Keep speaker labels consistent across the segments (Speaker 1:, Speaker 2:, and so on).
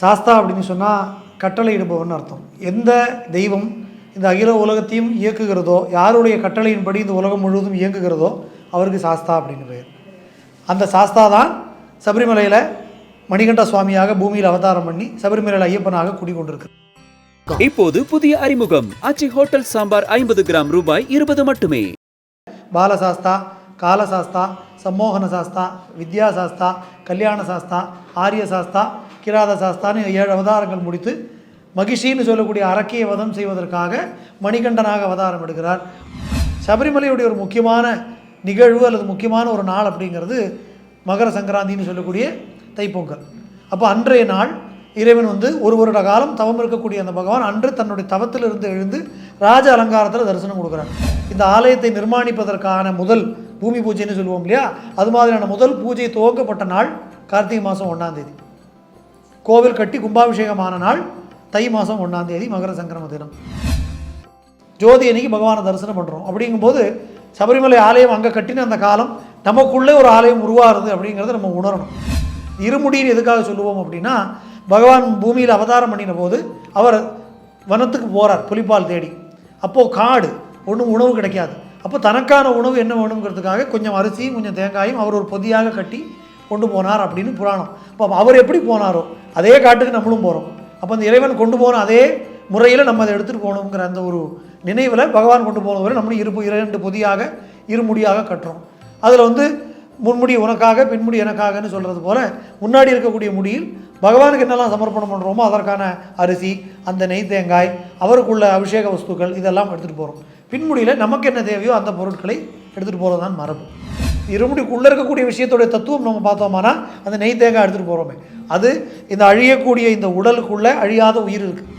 Speaker 1: சாஸ்தா அப்படின்னு சொன்னால் கட்டளையிடுபவன் அர்த்தம். எந்த தெய்வம் இந்த அகில உலகத்தையும் இயக்குகிறதோ யாருடைய கட்டளையின்படி இந்த உலகம் முழுவதும் இயங்குகிறதோ அவருக்கு சாஸ்தா அப்படின்னு பெயர். அந்த சாஸ்தா தான் சபரிமலையில் மணிகண்ட சுவாமியாக பூமியில் அவதாரம் பண்ணி சபரிமலையில் ஐயப்பனாக குடிகொண்டிருக்கு
Speaker 2: இப்போது புதிய அறிமுகம். அச்சி ஹோட்டல் சாம்பார் ஐம்பது கிராம் ரூபாய் இருபது மட்டுமே.
Speaker 1: பாலசாஸ்தா காலசாஸ்தா சம்மோகன சாஸ்தா வித்யா சாஸ்தா கல்யாண சாஸ்தா ஆரிய சாஸ்தா கிராத சாஸ்தான்னு ஏழு அவதாரங்கள் முடித்து மகிஷின்னு சொல்லக்கூடிய அரக்கிய வதம் செய்வதற்காக மணிகண்டனாக அவதாரம் எடுக்கிறார். சபரிமலையுடைய ஒரு முக்கியமான நிகழ்வு அல்லது முக்கியமான ஒரு நாள் அப்படிங்கிறது மகர சங்கராந்தின்னு சொல்லக்கூடிய தைப்பொங்கல். அப்போ அன்றைய நாள் இறைவன் வந்து ஒரு வருட காலம் தவம் இருக்கக்கூடிய அந்த பகவான் அன்று தன்னுடைய தவத்திலிருந்து எழுந்து ராஜ அலங்காரத்தில் தரிசனம் கொடுக்குறார். இந்த ஆலயத்தை நிர்மாணிப்பதற்கான முதல் பூமி பூஜைன்னு சொல்லுவோம் இல்லையா? அது மாதிரியான முதல் பூஜை துவங்கப்பட்ட நாள் கார்த்திகை மாதம் ஒன்றாம் தேதி. கோவில் கட்டி கும்பாபிஷேகமான நாள் தை மாதம் ஒன்றாம் தேதி மகர சங்கரம தினம். ஜோதி அன்னைக்கு பகவானை தரிசனம் பண்ணுறோம் அப்படிங்கும்போது சபரிமலை ஆலயம் அங்கே கட்டின அந்த காலம் நமக்குள்ளே ஒரு ஆலயம் உருவாகுது அப்படிங்கிறத நம்ம உணரணும். இருமுடின்னு எதுக்காக சொல்லுவோம் அப்படின்னா பகவான் பூமியில் அவதாரம் பண்ணின போது அவர் வனத்துக்கு போகிறார் புலிப்பால் தேடி. அப்போது காடு ஒன்றும் உணவு கிடைக்காது. அப்போ தனக்கான உணவு என்ன வேணுங்கிறதுக்காக கொஞ்சம் அரிசியும் கொஞ்சம் தேங்காயும் அவர் ஒரு பொதியாக கட்டி கொண்டு போனார் அப்படின்னு புராணம். இப்போ அவர் எப்படி போனாரோ அதே காட்டுக்கு நம்மளும் போகிறோம் அப்போ அந்த இறைவன் கொண்டு போன அதே முறையில் நம்ம அதை எடுத்துகிட்டு போகணுங்கிற அந்த ஒரு நினைவில் பகவான் கொண்டு போன வரை நம்மளும் இரு இரண்டு பொதியாக இருமுடியாக கட்டுறோம். அதில் வந்து முன்முடி உனக்காக பின்முடி எனக்காகன்னு சொல்கிறது போல் முன்னாடி இருக்கக்கூடிய முடியில் பகவானுக்கு என்னெல்லாம் சமர்ப்பணம் பண்ணுறோமோ அதற்கான அரிசி அந்த நெய் தேங்காய் அவருக்குள்ள அபிஷேக வஸ்துக்கள் இதெல்லாம் எடுத்துகிட்டு போகிறோம் பின்முடியில் நமக்கு என்ன தேவையோ அந்த பொருட்களை எடுத்துகிட்டு போகிறது தான் மரபு. இருமுடிக்குள்ளே இருக்கக்கூடிய விஷயத்துடைய தத்துவம் நம்ம பார்த்தோம்னா அந்த நெய் தேங்காய் எடுத்துகிட்டு போகிறோமே அது இந்த அழியக்கூடிய இந்த உடலுக்குள்ளே அழியாத உயிர் இருக்குது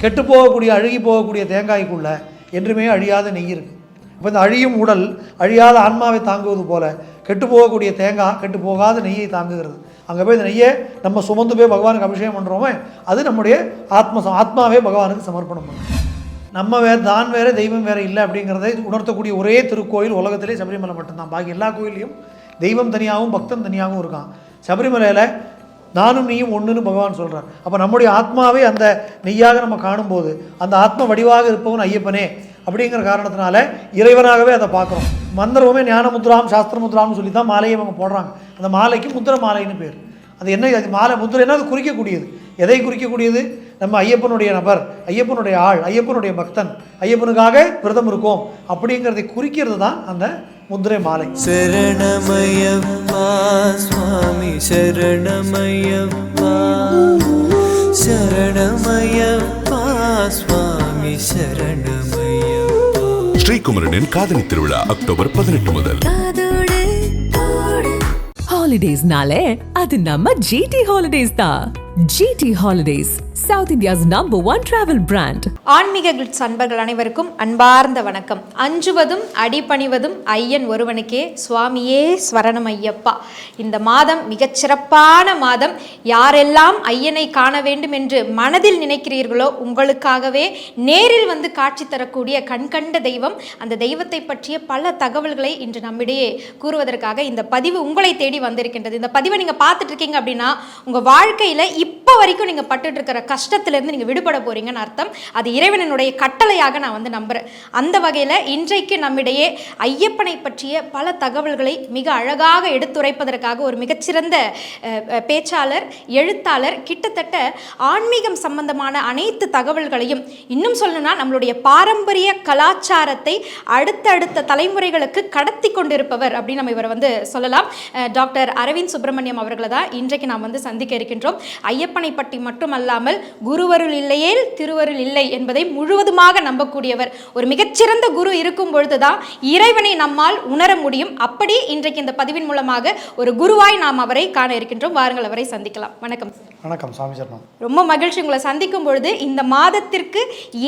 Speaker 1: கெட்டு போகக்கூடிய அழுகி போகக்கூடிய தேங்காய்க்குள்ளே என்றுமே அழியாத நெய் இருக்குது இப்போ இந்த அழியும் உடல் அழியாத ஆன்மாவை தாங்குவது போல கெட்டு போகக்கூடிய தேங்காய் கெட்டு போகாத நெய்யை தாங்குகிறது. அங்கே போய் இந்த நெய்யை நம்ம சுமந்து போய் பகவானுக்கு அபிஷேகம் பண்ணுறோமே அது நம்முடைய ஆத்ம ஆத்மாவே பகவானுக்கு சமர்ப்பணம் பண்ணுறோம் நம்ம வேறு தான் வேற தெய்வம் வேற இல்லை அப்படிங்கிறதை உணர்த்தக்கூடிய ஒரே திருக்கோயில் உலகத்திலே சபரிமலை மட்டும்தான். பாக்கி எல்லா கோயிலையும் தெய்வம் தனியாகவும் பக்தன் தனியாகவும் இருக்கான். சபரிமலையில் நானும் நீயும் ஒன்றுன்னு பகவான் சொல்கிறார் அப்போ நம்முடைய ஆத்மாவை அந்த நெய்யாக நம்ம காணும்போது அந்த ஆத்ம வடிவாக இருப்பவன் ஐயப்பனே அப்படிங்கிற காரணத்தினால இறைவனாகவே அதை பார்க்குறோம். மந்திரமே ஞானமுத்ராம் சாஸ்திரமுத்ராம்னு சொல்லி தான் மாலையை அவங்க போடுறாங்க. அந்த மாலைக்கு முத்திர மாலைன்னு பேர். அது என்ன அது மாலை முத்திரைன்னா அது குறிக்கக்கூடியது. எதை குறிக்கக்கூடியது? நம்ம ஐயப்பனுடைய நபர் ஐயப்பனுடைய ஆள் ஐயப்பனுடைய பக்தன் ஐயப்பனுக்காக விரதம் இருக்கும் அப்படிங்கிறதை குறிக்கிறது தான் அந்த முத்திரை மாலை.
Speaker 3: சரணமயப்பா சுவாமி சரணமயப்பா சரணமயப்பா சுவாமி சரணமயப்பா
Speaker 4: ஸ்ரீகுமரனின் காதலி திருவிழா அக்டோபர் பதினெட்டு முதல்.
Speaker 5: ஹாலிடேஸ்னாலே அது நம்ம ஜிடி ஹாலிடேஸ் தான். GT Holidays South India's number one travel brand
Speaker 6: ஆன்மீக கிளிட்ஸ் அன்பர்கள் அனைவருக்கும் அன்பார்ந்த வணக்கம். அஞ்சுவதும் அடிபணிவதும் ஐயன் ஒருவனுக்கே சுவாமியே ஸ்வரணம் ஐயப்பா. இந்த மாதம் மிகச்சிறப்பான மாதம். யாரெல்லாம் ஐயனை காண வேண்டும் என்று மனதில் நினைக்கிறீர்களோ உங்களுக்காகவே நேரில் வந்து காட்சி தரக்கூடிய கண்கண்ட தெய்வம். அந்த தெய்வத்தை பற்றிய பல தகவல்களை இன்று நம்மிடையே கூறுவதற்காக இந்த பதிவு உங்களை தேடி வந்திருக்கின்றது. இந்த பதிவை நீங்கள் பார்த்துட்டு இருக்கீங்க அப்படின்னா உங்கள் வாழ்க்கையில் இப்போ வரைக்கும் நீங்கள் பட்டுட்டு இருக்கிற கஷ்டத்திலேருந்து நீங்கள் விடுபட போகிறீங்கன்னு அர்த்தம். அது இறைவனனுடைய கட்டளையாக நான் வந்து நம்புகிறேன் அந்த வகையில் இன்றைக்கு நம்மிடையே ஐயப்பனை பற்றிய பல தகவல்களை மிக அழகாக எடுத்துரைப்பதற்காக ஒரு மிகச்சிறந்த பேச்சாளர் எழுத்தாளர் கிட்டத்தட்ட ஆன்மீகம் சம்பந்தமான அனைத்து தகவல்களையும் இன்னும் சொல்லணும்னா நம்மளுடைய பாரம்பரிய கலாச்சாரத்தை அடுத்தடுத்த தலைமுறைகளுக்கு கடத்தி கொண்டிருப்பவர் அப்படின்னு நம்ம இவரை வந்து சொல்லலாம். டாக்டர் அரவிந்த் சுப்பிரமணியம் அவர்களை தான் இன்றைக்கு நாம் வந்து சந்திக்க இருக்கின்றோம். ஐயப்பனை பற்றி மட்டுமல்லாமல் குருவருள் இல்லையேல் திருவருள் இல்லை என்பதை முழுவதுமாக நம்பக்கூடியவர். ஒரு மிகச்சிறந்த குரு இருக்கும் பொழுதுதான் இறைவனை நம்மால் உணர முடியும். அப்படி இன்றைக்கு இந்த பதிவின் மூலமாக ஒரு குருவாய் நாம் அவரை காண இருக்கின்றோம். வாருங்கள் அவரை சந்திக்கலாம். வணக்கம்.
Speaker 1: வணக்கம் சுவாமி சரணம்.
Speaker 6: ரொம்ப மகிழ்ச்சி உங்களை சந்திக்கும் பொழுது இந்த மாதத்திற்கு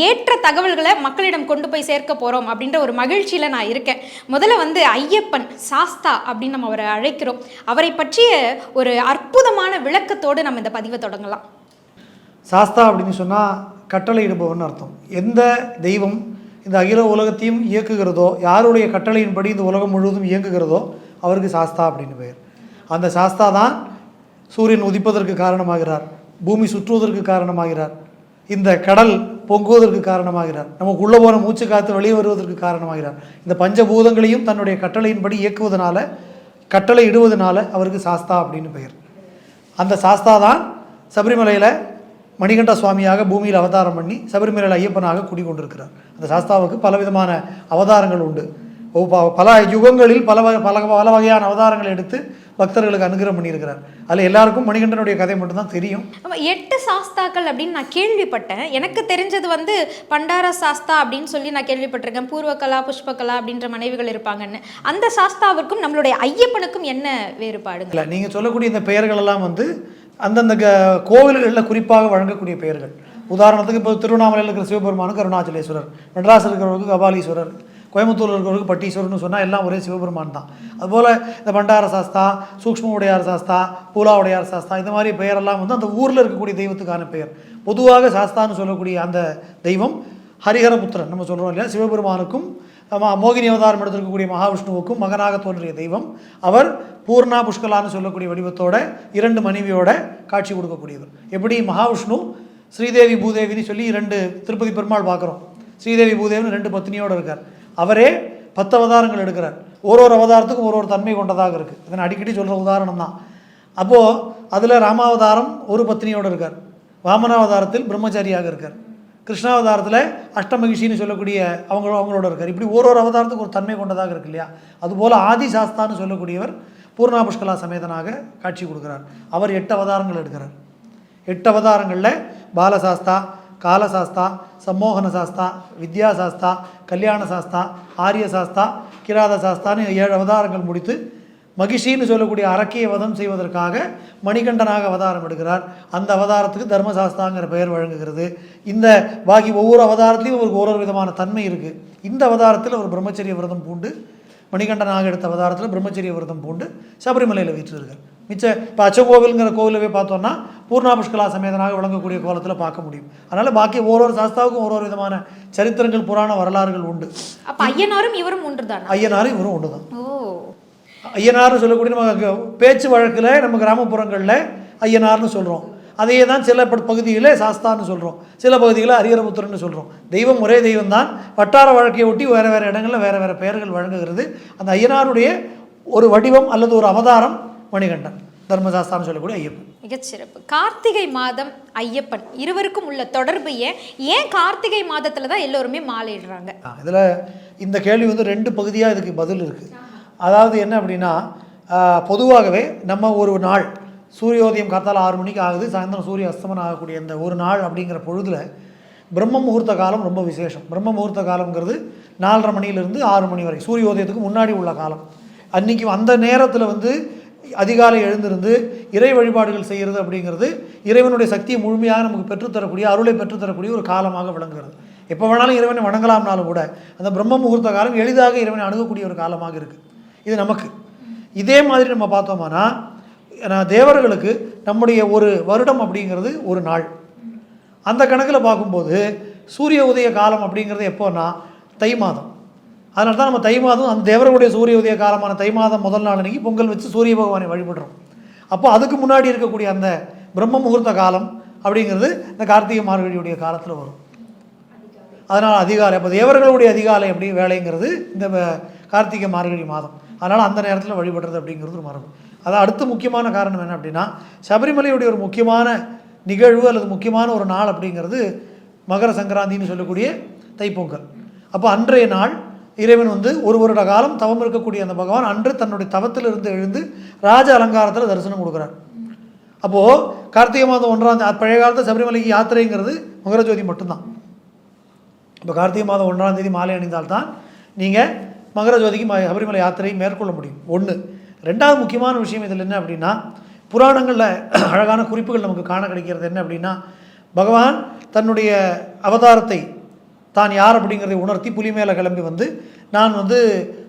Speaker 6: ஏற்ற தகவல்களை மக்களிடம் கொண்டு போய் சேர்க்க போகிறோம் அப்படின்ற ஒரு மகிழ்ச்சியில் நான் இருக்கேன். முதல்ல வந்து ஐயப்பன் சாஸ்தா அப்படின்னு நம்ம அவரை அழைக்கிறோம். அவரை பற்றிய ஒரு அற்புதமான விளக்கத்தோடு நம்ம இந்த பதிவை தொடங்கலாம்.
Speaker 1: சாஸ்தா அப்படின்னு சொன்னால் கட்டளையிடுபவன் அர்த்தம். எந்த தெய்வம் இந்த அகில உலகத்தையும் இயக்குகிறதோ யாருடைய கட்டளையின்படி இந்த உலகம் முழுவதும் இயங்குகிறதோ அவருக்கு சாஸ்தா அப்படின்னு பெயர். அந்த சாஸ்தா தான் சூரியன் உதிப்பதற்கு காரணமாகிறார் பூமி சுற்றுவதற்கு காரணமாகிறார் இந்த கடல் பொங்குவதற்கு காரணமாகிறார் நமக்கு உள்ளே போன மூச்சு காத்து வெளியே வருவதற்கு காரணமாகிறார். இந்த பஞ்சபூதங்களையும் தன்னுடைய கட்டளையின்படி இயக்குவதனால கட்டளை இடுவதனால அவருக்கு சாஸ்தா அப்படின்னு பெயர். அந்த சாஸ்தா தான் சபரிமலையில் மணிகண்ட சுவாமியாக பூமியில் அவதாரம் பண்ணி சபரிமலையில் ஐயப்பனாக குடிகொண்டிருக்கிறார். அந்த சாஸ்தாவுக்கு பலவிதமான அவதாரங்கள் உண்டு. பல யுகங்களில் பல பல பல வகையான அவதாரங்களை எடுத்து பக்தர்களுக்கு அனுகிரகம் பண்ணியிருக்கிறார். அதில் எல்லாருக்கும் மணிகண்டனுடைய கதை மட்டும்தான் தெரியும்.
Speaker 6: ஆமா, எட்டு சாஸ்தாக்கள் அப்படின்னு நான் கேள்விப்பட்டேன். எனக்கு தெரிஞ்சது வந்து பண்டார சாஸ்தா அப்படின்னு சொல்லி நான் கேள்விப்பட்டிருக்கேன். பூர்வகலா புஷ்பகலா அப்படின்ற மனைவிகள் இருப்பாங்கன்னு. அந்த சாஸ்தாவிற்கும் நம்மளுடைய ஐயப்பனுக்கும் என்ன வேறுபாடுங்க?
Speaker 1: இல்லை நீங்கள் சொல்லக்கூடிய இந்த பெயர்கள் எல்லாம் வந்து அந்தந்த க கோவில்களில் குறிப்பாக வழங்கக்கூடிய பெயர்கள். உதாரணத்துக்கு இப்போ திருவண்ணாமலையில் இருக்கிற சிவபெருமானுக்கு அருணாச்சலேஸ்வரர் மெட்ராஸில் இருக்கிறவருக்கு கபாலீஸ்வரர் கோயம்புத்தூரில் இருக்கிறவருக்கு பட்டீஸ்வரர்னு சொன்னால் எல்லாம் ஒரே சிவபெருமான் தான். அதுபோல் இந்த பண்டார சாஸ்தா சூக்ஷ்ம உடையார் சாஸ்தா பூலா உடையார் சாஸ்தா இந்த மாதிரி பெயரெல்லாம் வந்து அந்த ஊரில் இருக்கக்கூடிய தெய்வத்துக்கான பெயர். பொதுவாக சாஸ்தான்னு சொல்லக்கூடிய அந்த தெய்வம் ஹரிஹரபுத்திரன் நம்ம சொல்கிறோம் இல்லையா? சிவபெருமானுக்கும் மோகினி அவதாரம் எடுத்திருக்கக்கூடிய மகாவிஷ்ணுவுக்கும் மகனாக தோன்றிய தெய்வம். அவர் பூர்ணா புஷ்கலான்னு சொல்லக்கூடிய வடிவத்தோட இரண்டு மனைவியோட காட்சி கொடுக்கக்கூடியவர். எப்படி? மகாவிஷ்ணு ஸ்ரீதேவி பூதேவின்னு சொல்லி இரண்டு திருப்பதி பெருமாள் பார்க்குறோம். ஸ்ரீதேவி பூதேவின்னு ரெண்டு பத்னியோடு இருக்கார். அவரே பத்து அவதாரங்கள் எடுக்கிறார். ஒரு ஒரு அவதாரத்துக்கும் ஒரு ஒரு தன்மை கொண்டதாக இருக்குது இதை நான் அடிக்கடி சொல்கிற உதாரணம் தான். அப்போது அதில் ராமாவதாரம் ஒரு பத்னியோடு இருக்கார். வாமனாவதாரத்தில் பிரம்மச்சாரியாக இருக்கார். கிருஷ்ணாவதாரத்தில் அஷ்டமகிஷின்னு சொல்லக்கூடிய அவங்க அவங்களோட இருக்கார். இப்படி ஒரு ஒரு அவதாரத்துக்கு ஒரு தன்மை கொண்டதாக இருக்கு இல்லையா? அதுபோல் ஆதி சாஸ்தான்னு சொல்லக்கூடியவர் பூர்ணா புஷ்கலா சமேதனாக காட்சி கொடுக்குறார். அவர் எட்டு அவதாரங்கள் எடுக்கிறார். எட்டு அவதாரங்களில் பாலசாஸ்தா காலசாஸ்தா சம்மோகன சாஸ்தா வித்யா சாஸ்தா கல்யாண சாஸ்தா ஆரிய சாஸ்தா கிராத சாஸ்தான்னு ஏழு அவதாரங்கள் முடித்து மகிஷின்னு சொல்லக்கூடிய அரக்கியை வதம் செய்வதற்காக மணிகண்டனாக அவதாரம் எடுக்கிறார். அந்த அவதாரத்துக்கு தர்மசாஸ்தாங்கிற பெயர் வழங்குகிறது. இந்த பாக்கி ஒவ்வொரு அவதாரத்திலையும் அவருக்கு ஒரு ஒரு விதமான தன்மை இருக்குது இந்த அவதாரத்தில் ஒரு பிரம்மச்சரிய விரதம் பூண்டு மணிகண்டனாக எடுத்த அவதாரத்தில் பிரம்மச்சரிய விரதம் பூண்டு சபரிமலையில் வீற்றிருக்கார் மிச்ச இப்போ அச்சகோவில்ங்கிற கோவிலவே பார்த்தோம்னா பூர்ணா புஷ்கலா சமேதனாக விளங்கக்கூடிய கோலத்தில் பார்க்க முடியும். அதனால் பாக்கி ஒரு சாஸ்தாவுக்கும் ஒரு ஒரு விதமான சரித்திரங்கள் புராண வரலாறுகள் உண்டு.
Speaker 6: அப்ப ஐயனாரும் இவரும் ஒன்றுதானா?
Speaker 1: ஐயனாரும் இவரும் ஒன்று தான்
Speaker 6: ஓ.
Speaker 1: ஐயனார்னு சொல்லக்கூடிய நம்ம பேச்சு வழக்கில் நம்ம கிராமப்புறங்களில் ஐயனார்னு சொல்கிறோம் அதையே தான் சில ப- பகுதிகளில் சாஸ்தான்னு சொல்கிறோம் சில பகுதிகளில் ஹரிஹரபுத்திரன்னு சொல்கிறோம் தெய்வம் ஒரே தெய்வம் தான் வட்டார வழக்கையை ஒட்டி வேறு வேறு இடங்களில் வேறு வேறு பெயர்கள் வழங்குகிறது. அந்த ஐயனாருடைய ஒரு வடிவம் அல்லது ஒரு அவதாரம் மணிகண்டன். தர்மசாஸ்தான்னு சொல்லக்கூடிய ஐயப்பன்.
Speaker 6: மிகச்சிறப்பு. கார்த்திகை மாதம் ஐயப்பன். இருவருக்கும் உள்ள தொடர்பு ஏன்? ஏன் கார்த்திகை மாதத்துல தான் எல்லோருமே மாலையிடுறாங்க?
Speaker 1: இதில் இந்த கேள்வி வந்து ரெண்டு பகுதியாக இதுக்கு பதில் இருக்குது அதாவது என்ன அப்படின்னா பொதுவாகவே நம்ம ஒரு நாள் சூரியோதயம் காத்தால் ஆறு மணிக்கு ஆகுது சாயந்தரம் சூரிய அஸ்தமனம் ஆகக்கூடிய இந்த ஒரு நாள் அப்படிங்கிற பொழுதில் பிரம்ம முகூர்த்த காலம் ரொம்ப விசேஷம். பிரம்ம முகூர்த்த காலங்கிறது நாலரை மணியிலிருந்து ஆறு மணி வரை சூரியோதயத்துக்கு முன்னாடி உள்ள காலம். அன்னைக்கு அந்த நேரத்தில் வந்து அதிகாலை எழுந்திருந்து இறை வழிபாடுகள் செய்கிறது அப்படிங்கிறது இறைவனுடைய சக்தியை முழுமையாக நமக்கு பெற்றுத்தரக்கூடிய அருளை பெற்றுத்தரக்கூடிய ஒரு காலமாக விளங்குகிறது. எப்போ வேணாலும் இறைவனை வணங்கலாம்னாலும் கூட அந்த பிரம்ம முகூர்த்த காலம் எளிதாக இறைவனை அணுகக்கூடிய ஒரு காலமாக இருக்குது இது நமக்கு. இதே மாதிரி நம்ம பார்த்தோம்னா நான் தேவர்களுக்கு நம்முடைய ஒரு வருடம் அப்படிங்கிறது ஒரு நாள். அந்த கணக்கில் பார்க்கும்போது சூரிய உதய காலம் அப்படிங்கிறது எப்போன்னா தை மாதம். அதனால தான் நம்ம தை மாதம் அந்த தேவர்களுடைய சூரிய உதய காலமான தை மாதம் முதல் நாள் அன்றைக்கி பொங்கல் வச்சு சூரிய பகவானை வழிபடுறோம். அப்போ அதுக்கு முன்னாடி இருக்கக்கூடிய அந்த பிரம்ம முகூர்த்த காலம் அப்படிங்கிறது இந்த கார்த்திகை மார்கழியுடைய காலத்தில் வரும். அதனால் அதிகாலை அப்போ தேவர்களுடைய அதிகாலை அப்படி வேலைங்கிறது இந்த கார்த்திகை மார்கழி மாதம். அதனால் அந்த நேரத்தில் வழிபடுறது அப்படிங்கிறது ஒரு மரபு. அதான் அடுத்த முக்கியமான காரணம் என்ன அப்படின்னா சபரிமலையுடைய ஒரு முக்கியமான நிகழ்வு அல்லது முக்கியமான ஒரு நாள் அப்படிங்கிறது மகர சங்கராந்தின்னு சொல்லக்கூடிய தைப்பொங்கல். அப்போ அன்றைய நாள் இறைவன் வந்து ஒரு வருட காலம் தவம் இருக்கக்கூடிய அந்த பகவான் அன்று தன்னுடைய தவத்திலிருந்து எழுந்து ராஜ அலங்காரத்தில் தரிசனம் கொடுக்குறார். அப்போது கார்த்திகை மாதம் ஒன்றாம் தேதி பழைய காலத்தில் சபரிமலைக்கு யாத்திரைங்கிறது மகரஜோதி மட்டும்தான். இப்போ கார்த்திகை மாதம் ஒன்றாம் தேதி மாலை அணிந்தால்தான் நீங்கள் மகரஜோதிக்கு ம சபரிமலை யாத்திரையை மேற்கொள்ள முடியும். ஒன்று ரெண்டாவது முக்கியமான விஷயம் இதில் என்ன அப்படின்னா புராணங்களில் அழகான குறிப்புகள் நமக்கு காண கிடைக்கிறது என்ன அப்படின்னா பகவான் தன்னுடைய அவதாரத்தை தான் யார் அப்படிங்கிறதை உணர்த்தி புலி மேலே கிளம்பி வந்து நான் வந்து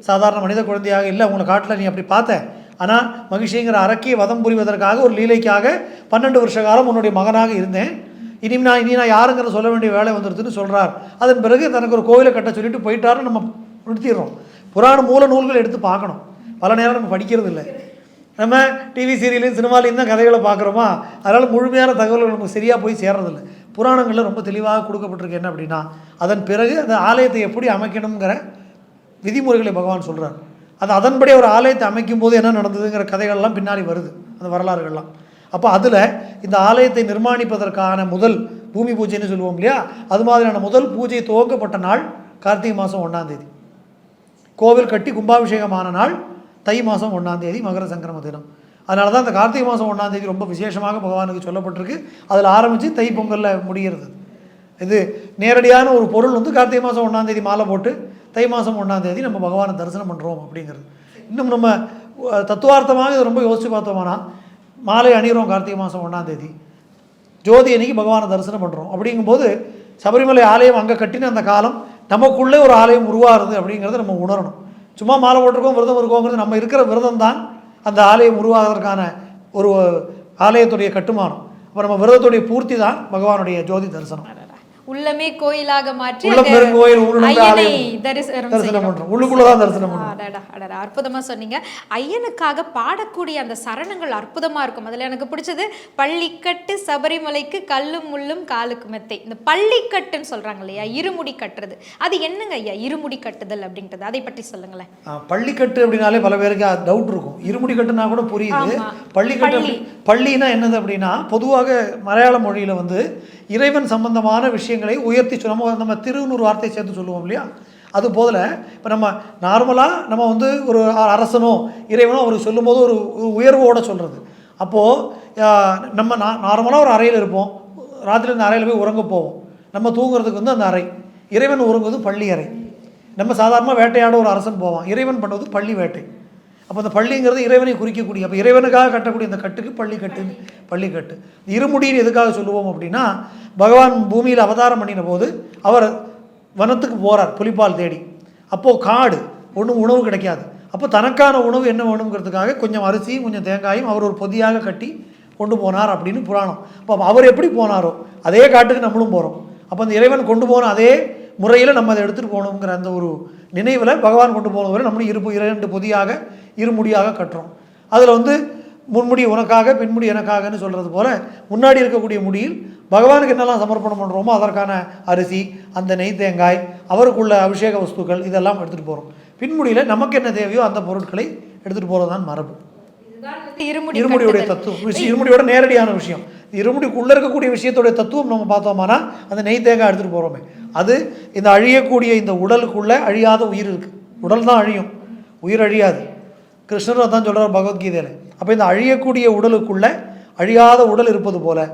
Speaker 1: சாதாரண மனித குழந்தையாக இல்லை உங்களை காட்டில் நீ அப்படி பார்த்த. ஆனால் மகிழ்ச்சிங்கிற அரக்கியை வதம் புரிவதற்காக ஒரு லீலைக்காக பன்னெண்டு வருஷ காலம் உன்னுடைய மகனாக இருந்தேன். இனி நான் இனி நான் யாருங்கிற சொல்ல வேண்டிய வேலை வந்துருதுன்னு சொல்கிறார் அதன் பிறகு தனக்கு ஒரு கோயிலை கட்ட சொல்லிட்டு போயிட்டாருன்னு நம்ம நிறுத்திடுறோம். புராண மூல நூல்கள் எடுத்து பார்க்கணும். பல நேரம் நம்ம படிக்கிறது இல்லை. நம்ம டிவி சீரியலையும் சினிமாலையும் தான் கதைகளை பார்க்குறோமா? அதனால் முழுமையான தகவல்கள் நமக்கு சரியாக போய் சேர்றதில்ல புராணங்களில் ரொம்ப தெளிவாக கொடுக்கப்பட்டிருக்கு என்ன அப்படின்னா அதன் பிறகு அந்த ஆலயத்தை எப்படி அமைக்கணுங்கிற விதிமுறைகளை பகவான் சொல்கிறார் அது அதன்படி ஒரு ஆலயத்தை அமைக்கும் போது என்ன நடந்ததுங்கிற கதைகள்லாம் பின்னாடி வருது. அந்த வரலாறுகள்லாம். அப்போ அதில் இந்த ஆலயத்தை நிர்மாணிப்பதற்கான முதல் பூமி பூஜைன்னு சொல்லுவோம் இல்லையா? அது மாதிரியான முதல் பூஜை துவங்கப்பட்ட நாள் கார்த்திகை மாதம் ஒன்றாம் தேதி. கோவில் கட்டி கும்பாபிஷேகமான நாள் தை மாதம் ஒன்றாம் தேதி மகர சங்கிரம தினம். அதனால தான் இந்த கார்த்திகை மாதம் ஒன்றாம் தேதி ரொம்ப விசேஷமாக பகவானுக்கு சொல்லப்பட்டிருக்கு. அதில் ஆரம்பித்து தை பொங்கலில் முடிகிறது இது நேரடியான ஒரு பொருள் வந்து கார்த்திகை மாதம் ஒன்றாம் தேதி மாலை போட்டு தை மாதம் ஒன்றாம் தேதி நம்ம பகவானை தரிசனம் பண்ணுறோம் அப்படிங்கிறது. இன்னும் நம்ம தத்துவார்த்தமாக இதை ரொம்ப யோசித்து பார்த்தோம்னா மாலை அணிகிறோம் கார்த்திகை மாதம் ஒன்றாம் தேதி. ஜோதி அன்னைக்கு பகவானை தரிசனம் பண்ணுறோம் அப்படிங்கும்போது சபரிமலை ஆலயம் அங்கே கட்டின அந்த காலம் நமக்குள்ளே ஒரு ஆலயம் உருவாகுது அப்படிங்கிறத நம்ம உணரணும். சும்மா மாலை போட்டிருக்கோம் விரதம் இருக்கோங்கிறது நம்ம இருக்கிற விரதம் தான் அந்த ஆலயம் உருவாகிறதுக்கான ஒரு ஆலயத்துடைய கட்டுமானம். அப்போ நம்ம விரதத்துடைய பூர்த்தி தான் பகவானுடைய ஜோதி தரிசனம்.
Speaker 6: உள்ளமே கோயிலாக மாற்றி ஐயனை. தரிசனம்.
Speaker 1: பண்றோம். உள்ளுக்குள்ள தான் தரிசனம் பண்றோம்.
Speaker 6: அற்புதமா சொன்னீங்க ஐயனுக்காக பாடக்கூடிய அந்த சரணங்கள் அற்புதமா இருக்கும் அதுல எனக்கு பிடிச்சது பள்ளிக்கட்டு சபரிமலைக்கு கல்லும் முள்ளும் காலுக்கு மெத்தை இந்த பள்ளிக்கட்டுன்னு சொல்றாங்க இல்லையா இருமுடி கட்டுறது அது என்னங்க ஐயா இருமுடி கட்டுதல் அப்படின்றது அதை பற்றி சொல்லுங்களேன்
Speaker 1: பள்ளிக்கட்டு அப்படின்னாலே பல பேருக்கு டவுட் இருக்கும் இருமுடி கட்டுனா கூட புரியுது. பள்ளிக்கட்டு பள்ளினா என்னது அப்படின்னா பொதுவாக மலையாள மொழியில் வந்து இறைவன் சம்பந்தமான விஷயங்களை உயர்த்தி சொல்~ நம்ம நம்ம திருநூறு வார்த்தை சேர்த்து சொல்லுவோம் இல்லையா? அது போதில் இப்போ நம்ம நார்மலாக நம்ம வந்து ஒரு அரசனோ இறைவனோ அவர் சொல்லும்போது ஒரு உயர்வோடு சொல்கிறது அப்போது நம்ம நா நார்மலாக ஒரு அறையில் இருப்போம். ராத்திரி அந்த அறையில் போய் உறங்க போவோம். நம்ம தூங்குறதுக்கு வந்து அந்த அறை. இறைவன் உறங்குவது பள்ளி அறை. நம்ம சாதாரணமாக வேட்டையாட ஒரு அரசன் போவான். இறைவன் பண்ணுவது பள்ளி வேட்டை. அப்போ அந்த பள்ளிங்கிறது இறைவனை குறிக்கக்கூடிய அப்போ இறைவனுக்காக கட்டக்கூடிய இந்த கட்டுக்கு பள்ளி கட்டு பள்ளி கட்டு. இருமுடின்னு எதுக்காக சொல்லுவோம் அப்படின்னா பகவான் பூமியில் அவதாரம் பண்ணின போது அவர் வனத்துக்கு போகிறார் புலிப்பால் தேடி. அப்போது காடு ஒன்றும் உணவு கிடைக்காது. அப்போ தனக்கான உணவு என்ன வேணுங்கிறதுக்காக கொஞ்சம் அரிசியும் கொஞ்சம் தேங்காயும் அவர் ஒரு பொதியாக கட்டி கொண்டு போனார் அப்படின்னு புராணம். அப்போ அவர் எப்படி போனாரோ அதே காட்டுக்கு நம்மளும் போகிறோம் அப்போ அந்த இறைவன் கொண்டு போன அதே முறையில் நம்ம அதை எடுத்துகிட்டு போகணுங்கிற அந்த ஒரு நினைவில் பகவான் கொண்டு போனது வரை நம்மளும் இரு இரண்டு பொதியாக இருமுடியாக கட்டுறோம். அதில் வந்து முன்முடி உனக்காக பின்முடி எனக்காகன்னு சொல்கிறது போல முன்னாடி இருக்கக்கூடிய முடியில் பகவானுக்கு என்னெல்லாம் சமர்ப்பணம் பண்ணுறோமோ அதற்கான அரிசி அந்த நெய் தேங்காய் அவருக்குள்ள அபிஷேக வஸ்துக்கள் இதெல்லாம் எடுத்துகிட்டு போகிறோம் பின்முடியில் நமக்கு என்ன தேவையோ அந்த பொருட்களை எடுத்துகிட்டு போகிறது தான் மரபு
Speaker 6: இருமுடி
Speaker 1: இருமுடியுடைய. தத்துவம். விஷயம் இருமுடியோட நேரடியான விஷயம். இருமுடிக்குள்ளே இருக்கக்கூடிய விஷயத்துடைய தத்துவம் நம்ம பார்த்தோம்னா அந்த நெய் தேங்காய் எடுத்துகிட்டு போகிறோமே அது இந்த அழியக்கூடிய இந்த உடலுக்குள்ளே அழியாத உயிர் இருக்குது உடல் தான் அழியும். உயிர் அழியாது. கிருஷ்ணர் தான் சொல்கிறார் பகவத்கீதையில். அப்போ இந்த அழியக்கூடிய உடலுக்குள்ளே அழியாத உடல் இருப்பது போல்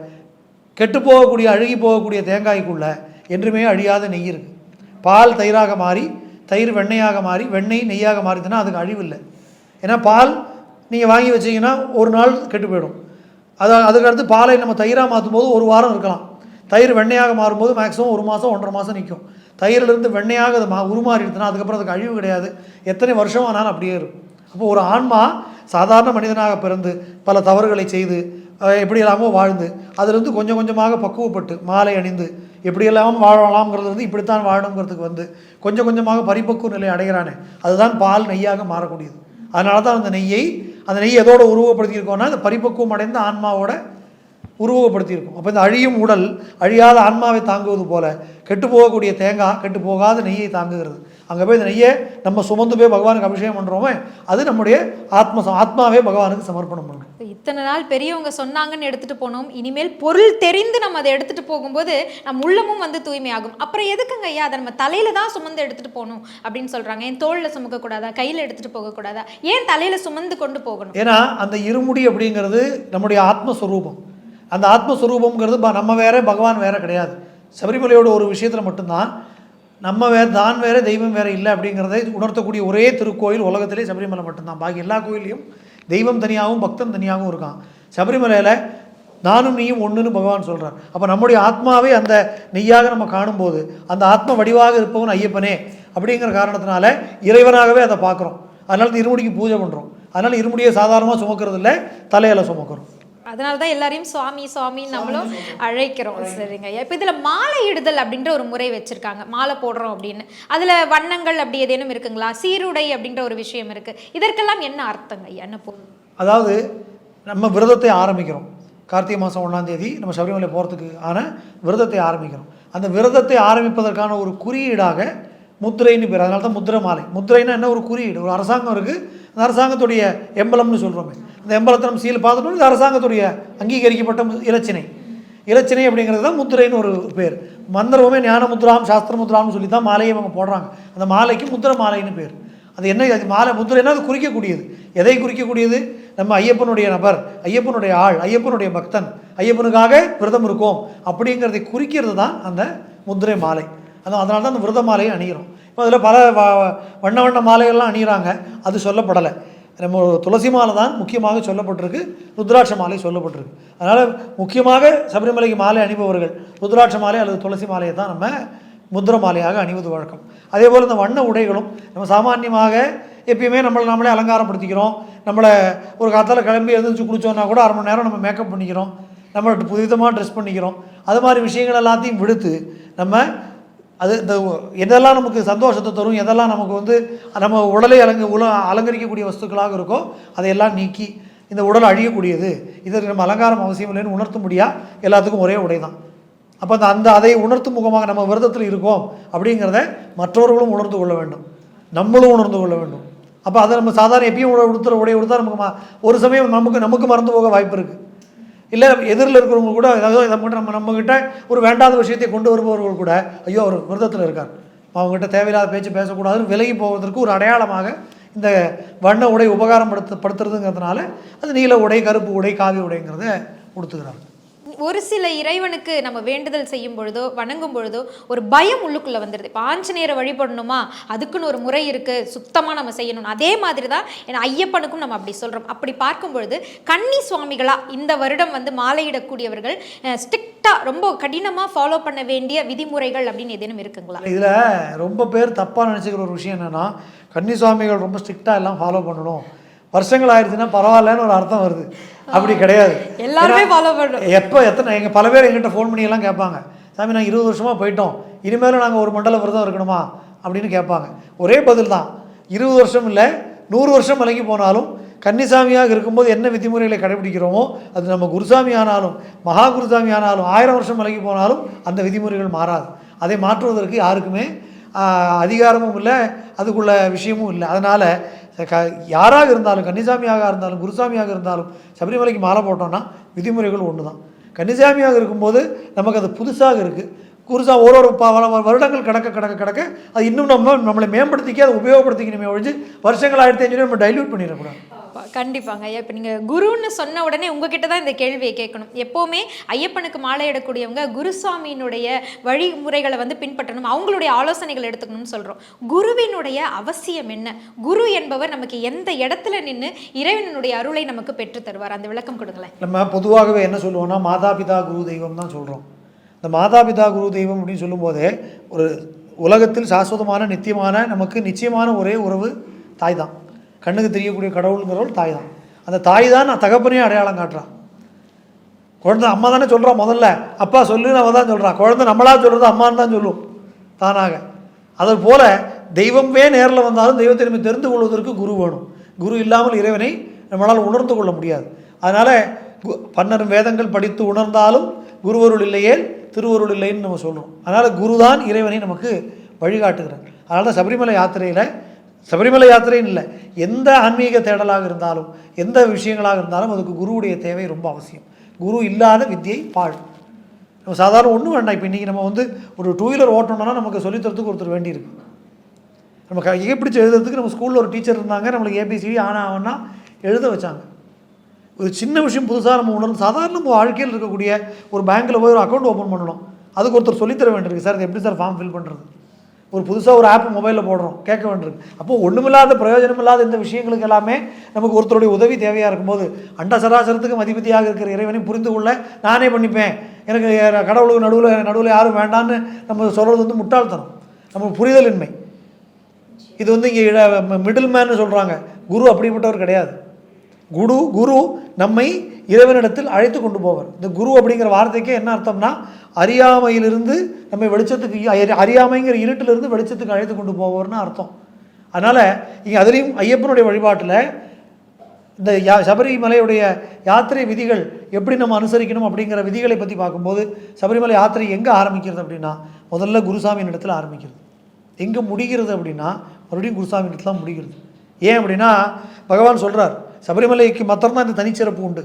Speaker 1: கெட்டு போகக்கூடிய அழுகி போகக்கூடிய தேங்காய்க்குள்ளே என்றுமே அழியாத நெய் இருக்குது பால் தயிராக மாறி தயிர் வெண்ணெயாக மாறி வெண்ணெய் நெய்யாக மாறிதுன்னா அதுக்கு அழிவு இல்லை ஏன்னா பால் நீங்கள் வாங்கி வச்சீங்கன்னா ஒரு நாள் கெட்டு போயிடும். அது அதுக்கடுத்து பாலை நம்ம தயிராக மாற்றும் போது ஒரு வாரம் இருக்கலாம். தயிர் வெண்ணெயாக மாறும்போது மேக்ஸிமம் ஒரு மாதம் ஒன்றரை மாதம் நிற்கும் தயிரிலிருந்து வெண்ணெயாக அது மா உருமாறிடுதுன்னா அதுக்கப்புறம் அதுக்கு அழிவு கிடையாது. எத்தனை வருஷம் ஆனாலும் அப்படியே இருக்கும். அப்போ ஒரு ஆன்மா சாதாரண மனிதனாக பிறந்து பல தவறுகளை செய்து எப்படி எல்லாமோ வாழ்ந்து அதிலிருந்து கொஞ்சம் கொஞ்சமாக பக்குவப்பட்டு மாலை அணிந்து எப்படியெல்லாம் வாழலாம்ங்கிறது வந்து இப்படித்தான் வாழணுங்கிறதுக்கு வந்து கொஞ்சம் கொஞ்சமாக பரிபக்குவ நிலை அடைகிறானே. அதுதான் பால் நெய்யாக மாறக்கூடியது. அதனால தான் அந்த நெய்யை அந்த நெய் எதோட உருவப்படுத்தியிருக்கோம்னா அந்த பரிபக்குவம் அடைந்த ஆன்மாவோட உருவகப்படுத்தியிருக்கும். அப்போ இந்த அழியும் உடல் அழியாத ஆன்மாவை தாங்குவது போல கெட்டு போகக்கூடிய தேங்காய் கெட்டு போகாத நெய்யை தாங்குகிறது. அங்கே போய் இந்த நெய்யை நம்ம சுமந்து போய் பகவானுக்கு அபிஷேகம் பண்ணுறோமே அது நம்முடைய ஆத்ம ஆத்மாவே பகவானுக்கு சமர்ப்பணம் பண்ணுறோம்
Speaker 6: இத்தனை நாள் பெரியவங்க சொன்னாங்கன்னு எடுத்துட்டு போனோம். இனிமேல் பொருள் தெரிந்து நம்ம அதை எடுத்துட்டு போகும்போது நம் உள்ளமும் வந்து தூய்மையாகும். அப்புறம் எதுக்குங்க ஐயா அதை நம்ம தலையில தான் சுமந்து எடுத்துட்டு போகணும் அப்படின்னு சொல்றாங்க. என் தோல்ல சுமக்க கூடாதா கையில எடுத்துட்டு போக கூடாதா ஏன் தலையில சுமந்து கொண்டு போகணும்?
Speaker 1: ஏன்னா அந்த இருமுடி அப்படிங்கிறது நம்முடைய ஆத்மஸ்வரூபம். அந்த ஆத்மஸ்வரூபம்ங்கிறது ப- நம்ம வேற பகவான் வேற கிடையாது. சபரிமலையோட ஒரு விஷயத்தில் மட்டும்தான் நம்ம வேறு தான் வேறு தெய்வம் வேற இல்லை அப்படிங்கிறதை உணர்த்தக்கூடிய ஒரே திருக்கோயில் உலகத்திலே சபரிமலை மட்டும்தான். பாக்கி எல்லா கோயிலையும் தெய்வம் தனியாகவும் பக்தன் தனியாகவும் இருக்கான். சபரிமலையில் நானும் நீயும் ஒன்றுன்னு பகவான் சொல்கிறார் அப்போ நம்முடைய ஆத்மாவை அந்த நெய்யாக நம்ம காணும்போது அந்த ஆத்ம வடிவாக இருப்பவன் ஐயப்பனே அப்படிங்கிற காரணத்தினால இறைவனாகவே அதை பார்க்குறோம். அதனால இருமுடிக்கு பூஜை பண்ணுறோம் அதனால் இருமுடியை சாதாரணமாக சுமக்கிறது இல்லை தலையில் சுமக்கிறோம்.
Speaker 6: அதனால தான் எல்லாரையும் சுவாமி சுவாமி நம்மளும் அழைக்கிறோம் சரிங்க. இப்போ இதில் மாலை இடுதல் அப்படின்ற ஒரு முறை வச்சிருக்காங்க. மாலை போடுறோம் அப்படின்னு. அதில் வண்ணங்கள் அப்படி ஏதேனும் இருக்குங்களா? சீருடை அப்படின்ற ஒரு விஷயம் இருக்கு. இதற்கெல்லாம் என்ன அர்த்தங்க? என்ன பொருள்?
Speaker 1: அதாவது நம்ம விரதத்தை ஆரம்பிக்கிறோம். கார்த்திகை மாதம் ஒன்றாந்தேதி நம்ம சபரிமலை போகிறதுக்கு ஆன விரதத்தை ஆரம்பிக்கிறோம். அந்த விரதத்தை ஆரம்பிப்பதற்கான ஒரு குறியீடாக முத்திரைன்னு பேர். அதனால தான் முத்திரை மாலை. முத்திரைன்னா என்ன? ஒரு குறியீடு. ஒரு அரசாங்கம் இருக்குது அந்த அரசாங்கத்துடைய எம்பலம்னு சொல்கிறோமே அந்த எம்பலத்தை நம்ம சீல் பார்த்துட்டோம். இது அரசாங்கத்துடைய அங்கீகரிக்கப்பட்ட மு- இலச்சினை. இலச்சினை அப்படிங்கிறது தான் முத்திரைன்னு ஒரு பேர். மந்திரமே ஞான முத்ராம் சாஸ்திர முத்ராம்னு சொல்லி தான் மாலையை அவங்க போடுறாங்க. அந்த மாலைக்கு முத்திர மாலைன்னு பேர். அது என்ன அது மாலை முத்திரைன்னா அது குறிக்கக்கூடியது. எதை குறிக்கக்கூடியது? நம்ம ஐயப்பனுடைய நபர் ஐயப்பனுடைய ஆள் ஐயப்பனுடைய பக்தன் ஐயப்பனுக்காக விரதம் இருக்கும் அப்படிங்கிறதை குறிக்கிறது தான் அந்த முத்திரை மாலை. அது அதனால தான் அந்த விரத மாலையை அணிகிறோம் அதில் பல வ- வண்ண வண்ண மாலைகள்லாம் அணிகிறாங்க அது சொல்லப்படலை. நம்ம துளசி மாலை தான் முக்கியமாக சொல்லப்பட்டிருக்கு. ருத்ராட்ச மாலை சொல்லப்பட்டிருக்கு. அதனால் முக்கியமாக சபரிமலைக்கு மாலை அணிபவர்கள் ருத்ராட்ச மாலை அல்லது துளசி மாலையை தான் நம்ம முத்திர மாலையாக அணிவது வழக்கம். அதே போல் இந்த வண்ண உடைகளும் நம்ம சாமானியமாக எப்பயுமே நம்மளை நம்மளே அலங்காரப்படுத்திக்கிறோம். நம்மளை ஒரு காலத்தில் கிளம்பி எழுந்திரிச்சு குளிச்சோன்னா கூட அரை மணி நேரம் நம்ம மேக்கப் பண்ணிக்கிறோம். நம்ம புதுவிதமாக ட்ரெஸ் பண்ணிக்கிறோம். அது மாதிரி விஷயங்கள் எல்லாத்தையும் விடுத்து நம்ம அது இந்த எதெல்லாம் நமக்கு சந்தோஷத்தை தரும் எதெல்லாம் நமக்கு வந்து நம்ம உடலை அலங்க உல அலங்கரிக்கக்கூடிய வஸ்துக்களாக இருக்கோ அதையெல்லாம் நீக்கி இந்த உடல் அழியக்கூடியது. இதற்கு நம்ம அலங்காரம் அவசியம் இல்லைன்னு உணர்த்த முடியா எல்லாத்துக்கும் ஒரே உடை தான். அப்போ அந்த அந்த அதை உணர்த்தும் முகமாக நம்ம விரதத்தில் இருக்கோம் அப்படிங்கிறத மற்றவர்களும் உணர்ந்து கொள்ள வேண்டும். நம்மளும் உணர்ந்து கொள்ள வேண்டும். அப்போ அதை நம்ம சாதாரண எப்பயும் உட- உடுத்துற உடைய உடுத்தா நமக்கு ம- ஒரு சமயம் நமக்கு நமக்கு மறந்து போக வாய்ப்பு இருக்குது இல்லை எதிரில் இருக்கிறவங்க கூட ஏதாவது இதை மட்டும் நம்ம நம்மக்கிட்ட ஒரு வேண்டாத விஷயத்தை கொண்டு வருபவர்கள் கூட ஐயோ அவர் விரதத்தில் இருக்கார். அவங்ககிட்ட தேவையில்லாத பேச்சு பேசக்கூடாதுன்னு விலகி போவதற்கு ஒரு அடையாளமாக இந்த வண்ண உடை உபகாரம் படுத்த படுத்துறதுங்கிறதுனால அது நீல உடை கருப்பு உடை காவி உடைங்கிறத கொடுத்துக்கிறாங்க
Speaker 6: ஒரு சில இறைவனுக்கு நம்ம வேண்டுதல் செய்யும் பொழுதோ வணங்கும் பொழுதோ ஒரு பயம் உள்ளுக்குள்ள வந்துடுது இப்போ ஆஞ்சநேயரை வழிபடணுமா? அதுக்குன்னு ஒரு முறை இருக்கு. சுத்தமா நம்ம செய்யணும் அதே மாதிரி தான் ஏன்னா ஐயப்பனுக்கும் நம்ம அப்படி சொல்றோம். அப்படி பார்க்கும் பொழுது கன்னி சுவாமிகளா இந்த வருடம் வந்து மாலையிடக்கூடியவர்கள் ஸ்ட்ரிக்டா ரொம்ப கடினமா ஃபாலோ பண்ண வேண்டிய விதிமுறைகள் அப்படின்னு ஏதேனும் இருக்குங்களா?
Speaker 1: இதில் ரொம்ப பேர் தப்பாக நினச்சிக்கிற ஒரு விஷயம் என்னென்னா கன்னிசுவாமிகள் ரொம்ப ஸ்ட்ரிக்டாக எல்லாம் ஃபாலோ பண்ணணும். வருஷங்கள் ஆயிடுச்சுன்னா பரவாயில்லன்னு ஒரு அர்த்தம் வருது. அப்படி கிடையாது.
Speaker 6: எல்லாருமே follow பண்ணணும்.
Speaker 1: எப்போ எத்தனை எங்கள் பல பேர் எங்கிட்ட ஃபோன் பண்ணி எல்லாம் கேட்பாங்க. சாமி நாங்கள் இருபது வருஷமாக போயிட்டோம். இனிமேலும் நாங்கள் ஒரு மண்டல விரதம் இருக்கணுமா? அப்படின்னு கேட்பாங்க. ஒரே பதில் தான். இருபது வருஷம் இல்லை நூறு வருஷம் விலகி போனாலும் கன்னிசாமியாக இருக்கும்போது என்ன விதிமுறைகளை கடைபிடிக்கிறோமோ அது நம்ம குருசாமி ஆனாலும் மகா குருசாமி ஆனாலும் ஆயிரம் வருஷம் விலகி போனாலும் அந்த விதிமுறைகள் மாறாது. அதை மாற்றுவதற்கு யாருக்குமே அதிகாரமும் இல்லை அதுக்குள்ள விஷயமும் இல்லை. அதனால் க யாராக இருந்தாலும் கன்னிசாமியாக இருந்தாலும் குருசாமியாக இருந்தாலும் சபரிமலைக்கு மாலை போட்டோம்னா விதிமுறைகள் ஒன்று தான் கன்னிசாமியாக இருக்கும்போது நமக்கு அது புதுசாக இருக்குது குருசா ஒரு ஒரு வருடங்கள் கடக்க கடக்க கடக்க அது இன்னும் நம்ம நம்மளை மேம்படுத்திக்க அதை உபயோகப்படுத்திக்கணுமே ஒழிஞ்சு வருஷங்கள் ஆயிரத்தி ஐநூறு நம்ம டைல்யூட் பண்ணிடக்கூடாது.
Speaker 6: கண்டிப்பாங்க. ஐயா இப்போ நீங்கள் குருன்னு சொன்ன உடனே உங்ககிட்ட தான் இந்த கேள்வியை கேட்கணும். எப்போவுமே ஐயப்பனுக்கு மாலையிடக்கூடியவங்க குருசாமியினுடைய வழிமுறைகளை வந்து பின்பற்றணும் அவங்களுடைய ஆலோசனைகள் எடுத்துக்கணும்னு சொல்கிறோம் குருவினுடைய அவசியம் என்ன? குரு என்பவர் நமக்கு எந்த இடத்துல நின்று இறைவனுடைய அருளை நமக்கு பெற்று தருவார் அந்த விளக்கம் கொடுங்களேன்.
Speaker 1: நம்ம பொதுவாகவே என்ன சொல்லுவோம்னா மாதாபிதா குரு தெய்வம் தான் சொல்கிறோம் இந்த மாதாபிதா குரு தெய்வம் அப்படின்னு சொல்லும்போதே ஒரு உலகத்தில் சாஸ்வதமான நித்தியமான நமக்கு நிச்சயமான ஒரே உறவு தாய் தான் கண்ணுக்கு தெரியக்கூடிய கடவுளுங்கிறவள் தாய் தான் அந்த தாய் தான் நான் தகப்பனையும் அடையாளம் காட்டுறான் குழந்தை அம்மா தானே சொல்கிறான் முதல்ல. அப்பா சொல்லுன்னு அவன் தான் சொல்கிறான் குழந்தை நம்மளா சொல்கிறது அம்மான்னு தான் சொல்லும். தானாக. அது போல் தெய்வமே நேரில் வந்தாலும் தெய்வத்தை நம்ம தெரிந்து கொள்வதற்கு குரு வேணும். குரு இல்லாமல் இறைவனை நம்மளால் உணர்ந்து கொள்ள முடியாது. அதனால் பன்னரும் வேதங்கள் படித்து உணர்ந்தாலும் குருவருள் இல்லையே திருவருள் இல்லைன்னு நம்ம சொல்கிறோம் அதனால் குரு தான் இறைவனை நமக்கு வழிகாட்டுகிறார். அதனால தான் சபரிமலை யாத்திரையில் சபரிமலை யாத்திரைன்னு இல்லை எந்த ஆன்மீக தேடலாக இருந்தாலும் எந்த விஷயங்களாக இருந்தாலும் அதுக்கு குருவுடைய தேவை ரொம்ப அவசியம். குரு இல்லாத வித்தியை பாழ். நம்ம சாதாரண ஒன்றும் வேண்டாம். இப்போ இன்றைக்கி நம்ம வந்து ஒரு டூ வீலர் ஓட்டணும்னா நமக்கு சொல்லித்தரத்துக்கு ஒருத்தர் வேண்டியிருக்கு. நம்ம கையை பிடிச்சி எழுதுறதுக்கு நம்ம ஸ்கூலில் ஒரு டீச்சர் இருந்தாங்க நம்மளுக்கு ஏபிசிடி ஆனால் ஆவன்னா எழுத வச்சாங்க. ஒரு சின்ன விஷயம் புதுசாக நம்ம உணர்ந்து சாதாரண நம்ம வாழ்க்கையில் இருக்கக்கூடிய ஒரு பேங்க்கில் போய் ஒரு அக்கௌண்ட் ஓப்பன் பண்ணணும். அதுக்கு ஒருத்தர் சொல்லித்தர வேண்டியிருக்கு. சார் இது எப்படி சார் ஃபார்ம் ஃபில் பண்ணுறது ஒரு புதுசாக ஒரு ஆப் மொபைலில் போடுறோம். கேட்க வேண்டியிருக்கு. அப்போ ஒன்றுமில்லாத பிரயோஜனம் இல்லாத இந்த விஷயங்களுக்கு எல்லாமே நமக்கு ஒருத்தருடைய உதவி தேவையாக இருக்கும்போது அண்ட சராசரத்துக்கு மதிபதியாக இருக்கிற இறைவனை புரிந்து கொள்ள நானே பண்ணிப்பேன். எனக்கு கடவுளுக்கு நடுவில் நடுவில் யாரும் வேண்டான்னு நம்ம சொல்கிறது வந்து முட்டாள்தனம். நம்ம புரிதலின்மை. இது வந்து இங்கே மிடில் மேன்னு சொல்கிறாங்க குரு அப்படிப்பட்டவர் கிடையாது. குரு குரு நம்மை இறைவனிடத்தில் அழைத்து கொண்டு போவார். இந்த குரு அப்படிங்கிற வார்த்தைக்கே என்ன அர்த்தம்னா அறியாமையிலிருந்து நம்மை வெளிச்சத்துக்கு அறியாமைங்கிற இருட்டிலிருந்து வெளிச்சத்துக்கு அழைத்து கொண்டு போவார்னு அர்த்தம். அதனால் இங்கே அதுலேயும் ஐயப்பனுடைய வழிபாட்டில் இந்த யா சபரிமலையுடைய யாத்திரை விதிகள் எப்படி நம்ம அனுசரிக்கணும் அப்படிங்கிற விதிகளை பற்றி பார்க்கும்போது சபரிமலை யாத்திரை எங்கே ஆரம்பிக்கிறது அப்படின்னா முதல்ல குருசாமியின் இடத்துல ஆரம்பிக்கிறது. எங்கே முடிகிறது அப்படின்னா மறுபடியும் குருசாமி இடத்துல தான் முடிகிறது. ஏன் அப்படின்னா பகவான் சொல்கிறார் சபரிமலைக்கு மாத்திரம்தான் இந்த தனிச்சிறப்பு உண்டு.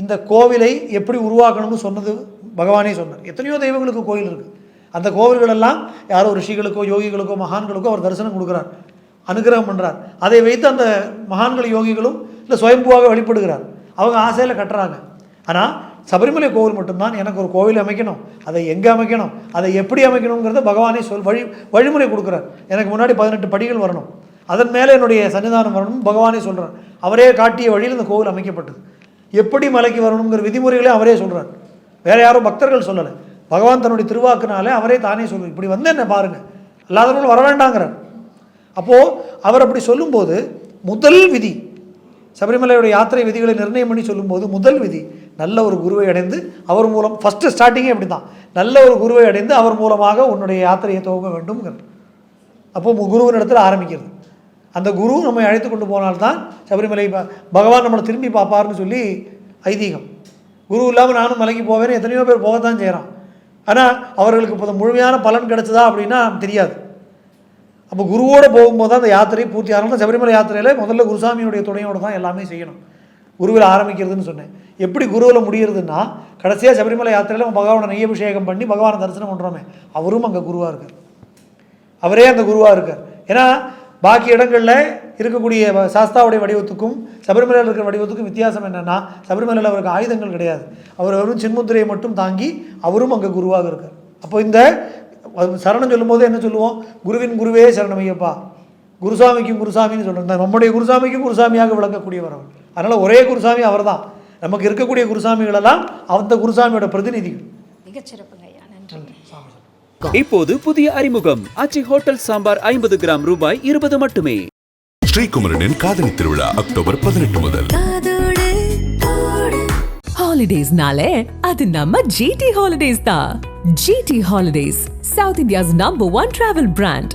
Speaker 1: இந்த கோவிலை எப்படி உருவாக்கணும்னு சொன்னது பகவானே சொன்னார். எத்தனையோ தெய்வங்களுக்கு கோயில் இருக்குது அந்த கோவில்களெல்லாம் யாரோ ரிஷிகளுக்கோ யோகிகளுக்கோ மகான்களுக்கோ அவர் தரிசனம் கொடுக்குறார். அனுகிரகம் பண்ணுறார் அதை வைத்து அந்த மகான்கள் யோகிகளும் இல்லை சுயம்புவாக வழிபடுகிறார். அவங்க ஆசையில் கட்டுறாங்க. ஆனால் சபரிமலை கோவில் மட்டும்தான் எனக்கு ஒரு கோவில் அமைக்கணும். அதை எங்கே அமைக்கணும்? அதை எப்படி அமைக்கணுங்கிறத பகவானே சொல் வழி வழிமுறை கொடுக்குறார். எனக்கு முன்னாடி பதினெட்டு படிகள் வரணும். அதன் மேலே என்னுடைய சன்னிதானம் வரணும். பகவானே சொல்கிறார் அவரே காட்டிய வழியில் இந்த கோவில் அமைக்கப்பட்டது. எப்படி மலைக்கு வரணுங்கிற விதிமுறைகளே அவரே சொல்கிறார் வேற யாரும் பக்தர்கள் சொல்லலை. பகவான் தன்னுடைய திருவாக்குனாலே அவரே தானே சொல்லு இப்படி வந்து என்ன பாருங்கள் அல்லாதவர்கள் வர வேண்டாங்கிறார். அப்போது அவர் அப்படி சொல்லும்போது முதல் விதி சபரிமலையோட யாத்திரை விதிகளை நிர்ணயம் பண்ணி சொல்லும்போது முதல் விதி நல்ல ஒரு குருவை அடைந்து அவர் மூலம் ஃபஸ்ட்டு ஸ்டார்டிங்கே அப்படி தான் நல்ல ஒரு குருவை அடைந்து அவர் மூலமாக உன்னுடைய யாத்திரையை துவங்க வேண்டும்ங்கிறார். அப்போது குருவின் இடத்துல ஆரம்பிக்கிறது. அந்த குரு நம்மை அழைத்து கொண்டு போனால்தான் சபரிமலை பகவான் நம்மளை திரும்பி பார்ப்பார்னு சொல்லி ஐதீகம். குரு இல்லாமல் நானும் மலைக்கு போவேன்னு எத்தனையோ பேர் போகத்தான் செய்கிறான் ஆனால் அவர்களுக்கு இப்போ முழுமையான பலன் கிடைச்சதா அப்படின்னா தெரியாது. அப்போ குருவோடு போகும்போது தான் அந்த யாத்திரை பூர்த்தி ஆகணும். சபரிமலை யாத்திரையில் முதல்ல குருசாமியுடைய துணையோடு தான் எல்லாமே செய்யணும். குருவில் ஆரம்பிக்கிறதுன்னு சொன்னேன். எப்படி குருவில் முடிகிறதுன்னா கடைசியாக சபரிமலை யாத்திரையில் பகவானை பகவானை நெய்யபிஷேகம் பண்ணி பகவானை தரிசனம் பண்ணுறோமே அவரும் அங்கே குருவாக இருக்கார். அவரே அந்த குருவாக இருக்கார். ஏன்னா பாக்கி இடங்களில் இருக்கக்கூடிய சாஸ்தாவுடைய வடிவத்துக்கும் சபரிமலையில் இருக்கிற வடிவத்துக்கும் வித்தியாசம் என்னென்னா சபரிமலையில் அவருக்கு ஆயுதங்கள் கிடையாது. அவர் வெறும் சின்முத்திரையை மட்டும் தாங்கி அவரும் அங்கே குருவாக இருக்கார். அப்போ இந்த சரணம் சொல்லும்போது என்ன சொல்லுவோம்? குருவின் குருவே சரணமையப்பா. குருசாமிக்கும் குருசாமின்னு சொல்கிறோம் நம்முடைய குருசாமிக்கும் குருசாமியாக விளங்கக்கூடியவர் அவர். அதனால் ஒரே குருசாமி அவர்தான். நமக்கு இருக்கக்கூடிய குருசாமிகளெல்லாம் அந்த குருசாமியோட பிரதிநிதிகள்.
Speaker 6: மிகச்சிறப்புங்க ஐயா. நன்றி
Speaker 2: இப்போது புதிய அறிமுகம். ஆச்சி ஹோட்டல் சாம்பார் ஐம்பது கிராம் ரூபாய் இருபது மட்டுமே.
Speaker 4: ஸ்ரீகுமரனின் காதணி திருவிழா அக்டோபர் பதினெட்டு முதல்.
Speaker 5: ஹாலிடேஸ்னாலே அது நம்ம ஜிடி ஹாலிடேஸ் தான். GT Holidays South India's number one travel brand